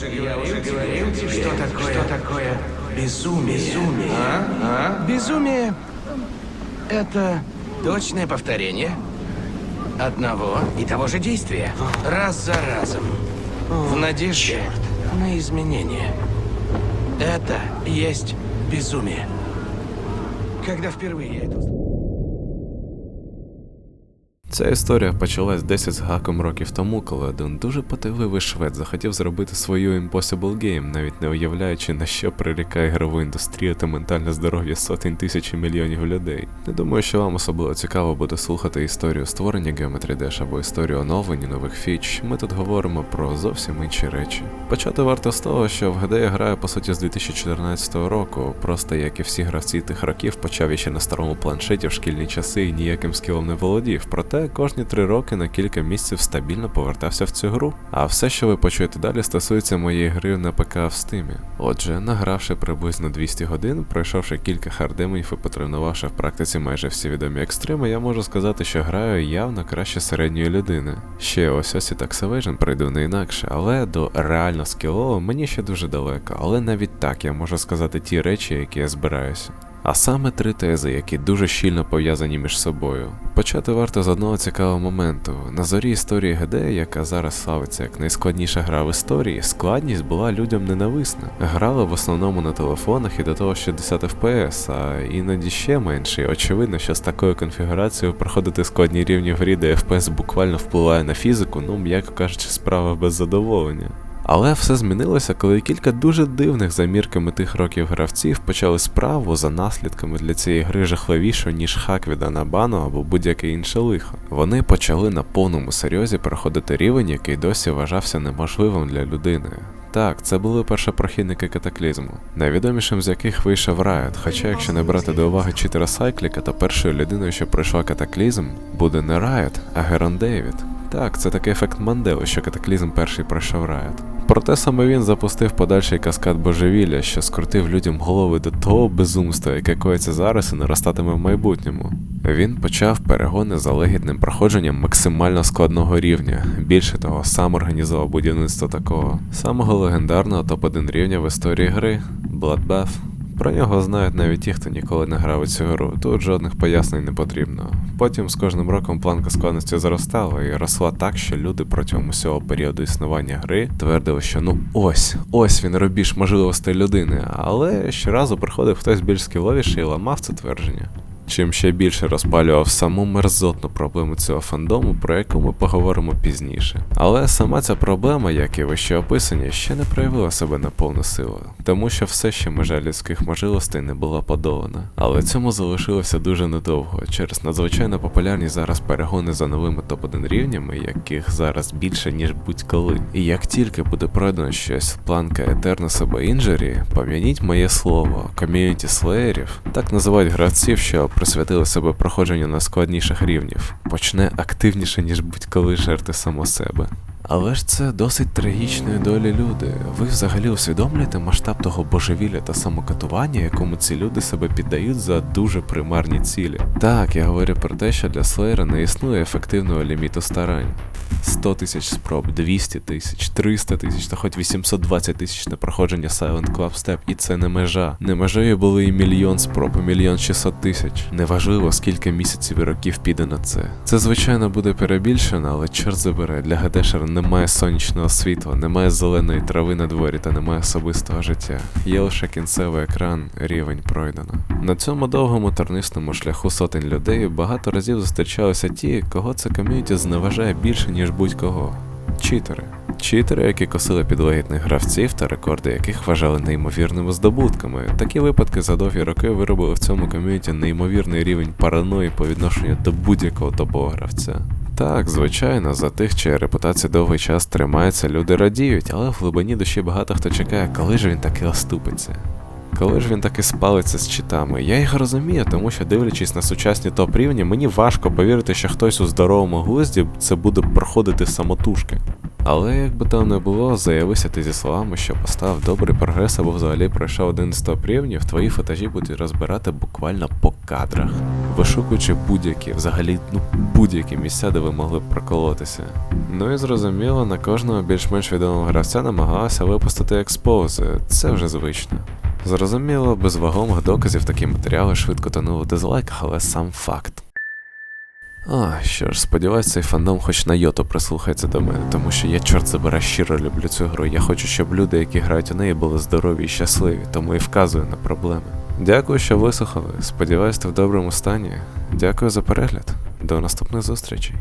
Я уже говорил тебе, что такое, что такое безумие. Безумие. А? А? Безумие — это точное повторение одного и того же действия. Раз за разом. В надежде на изменения. Это есть безумие. Когда впервые я это услышал... Ця історія почалась 10 з гаком років тому, коли один дуже потайливий швед захотів зробити свою Impossible Game, навіть не уявляючи на що прирікає ігрову індустрію та ментальне здоров'я сотень тисяч і мільйонів людей. Не думаю, що вам особливо цікаво буде слухати історію створення Geometry Dash або історію оновлення нових фіч. Ми тут говоримо про зовсім інші речі. Почати варто з того, що в ГД я граю по суті з 2014 року, просто як і всі гравці тих років, почав я ще на старому планшеті в шкільні часи і ніяким скілом не володів. Проте кожні три роки на кілька місяців стабільно повертався в цю гру. А все, що ви почуєте далі, стосується моєї гри на ПК в стимі. Отже, награвши приблизно 200 годин, пройшовши кілька хардемонів і потренувавши в практиці майже всі відомі екстреми, я можу сказати, що граю явно краще середньої людини. Ще ось ось і так Evasion пройду не інакше, але до реально скілового мені ще дуже далеко, але навіть так я можу сказати ті речі, які я збираюся. А саме три тези, які дуже щільно пов'язані між собою. Почати варто з одного цікавого моменту. На зорі історії ГД, яка зараз славиться як найскладніша гра в історії, складність була людям ненависна. Грали в основному на телефонах і до того 60 FPS, а іноді ще менше. Очевидно, що з такою конфігурацією проходити складні рівні в грі, де FPS буквально впливає на фізику, ну м'яко кажучи, справа без задоволення. Але все змінилося, коли кілька дуже дивних за мірками тих років гравців почали справу за наслідками для цієї гри жахливішою, ніж хак від Анабану або будь-яке інше лихо. Вони почали на повному серйозі проходити рівень, який досі вважався неможливим для людини. Так, це були першопрохідники катаклізму, найвідомішим з яких вийшов Riot, хоча якщо не брати до уваги читера Сайкліка, то першою людиною, що пройшла катаклізм, буде не Riot, а Герон Дейвід. Так, це такий ефект Мандели, що катаклізм перший пройшов Riot. Проте саме він запустив подальший каскад божевілля, що скрутив людям голови до того безумства, яке коїться зараз і наростатиме в майбутньому. Він почав перегони за легідним проходженням максимально складного рівня. Більше того, сам організував будівництво такого самого легендарного топ-1 рівня в історії гри Bloodbath. Про нього знають навіть ті, хто ніколи не грав у цю гру, тут жодних пояснень не потрібно. Потім з кожним роком планка складності зростала і росла так, що люди протягом усього періоду існування гри твердили, що ну ось, ось він рубіж можливостей людини, але щоразу приходив хтось більш скіловіший і ламав це твердження. Чим ще більше розпалював саму мерзотну проблему цього фандому, про яку ми поговоримо пізніше. Але сама ця проблема, як і вище описані, ще не проявила себе на повну силу, тому що все ще межа людських можливостей не була подолана. Але цьому залишилося дуже недовго через надзвичайно популярні зараз перегони за новими топ-1 рівнями, яких зараз більше ніж будь-коли. І як тільки буде пройдено щось планка Eternus або Injury, пам'ятіть моє слово, ком'юніті слеєрів, так називають гравців, що присвятили себе проходженню на складніших рівнів, почне активніше, ніж будь-коли жерти само себе. Але ж це досить трагічної долі люди. Ви взагалі усвідомлюєте масштаб того божевілля та самокатування, якому ці люди себе піддають за дуже примарні цілі. Так, я говорю про те, що для Слеєра не існує ефективного ліміту старань. 100 тисяч спроб, 200 тисяч, 300 тисяч та хоч 820 тисяч на проходження Silent Club Step, і це не межа. Не межею були і мільйон спроб, і мільйон 600 тисяч. Неважливо, скільки місяців і років піде на це. Це звичайно буде перебільшено, але чорт забере, для ГДшера немає сонячного світла, немає зеленої трави на дворі та немає особистого життя. Є лише кінцевий екран, рівень пройдено. На цьому довгому тернистому шляху сотень людей багато разів зустрічалися ті, кого це ком'юніті зневажає більше, ніж будь-кого. Читери. Читери, які косили підлегітних гравців та рекорди яких вважали неймовірними здобутками. Такі випадки за довгі роки виробили в цьому ком'юніті неймовірний рівень параної по відношенню до будь-якого топового гравця. Так, звичайно, за тих, чия репутація довгий час тримається, люди радіють, але в глибині душі багато хто чекає, коли ж він таки оступиться. Коли ж він таки спалиться з читами? Я їх розумію, тому що дивлячись на сучасні топ рівні, мені важко повірити, що хтось у здоровому глузді це буде проходити самотужки. Але як би там не було, заявися ти зі словами, що постав добрий прогрес або взагалі пройшов один з топ рівнів, твої фотажі будуть розбирати буквально по кадрах, вишукуючи будь-які, взагалі ну будь-які місця, де ви могли б проколотися. Ну і зрозуміло, на кожного більш-менш відомого гравця намагалися випустити експози, це вже звично. Зрозуміло, без вагомих доказів такі матеріали швидко тонули в але сам факт. А, що ж, сподіваюсь, цей фандом хоч на йоту прислухається до мене, тому що я, чорт забира, щиро люблю цю гру. Я хочу, щоб люди, які грають у неї, були здорові і щасливі, тому і вказую на проблеми. Дякую, що вислухали. Сподіваюсь, ти в доброму стані. Дякую за перегляд. До наступних зустрічей.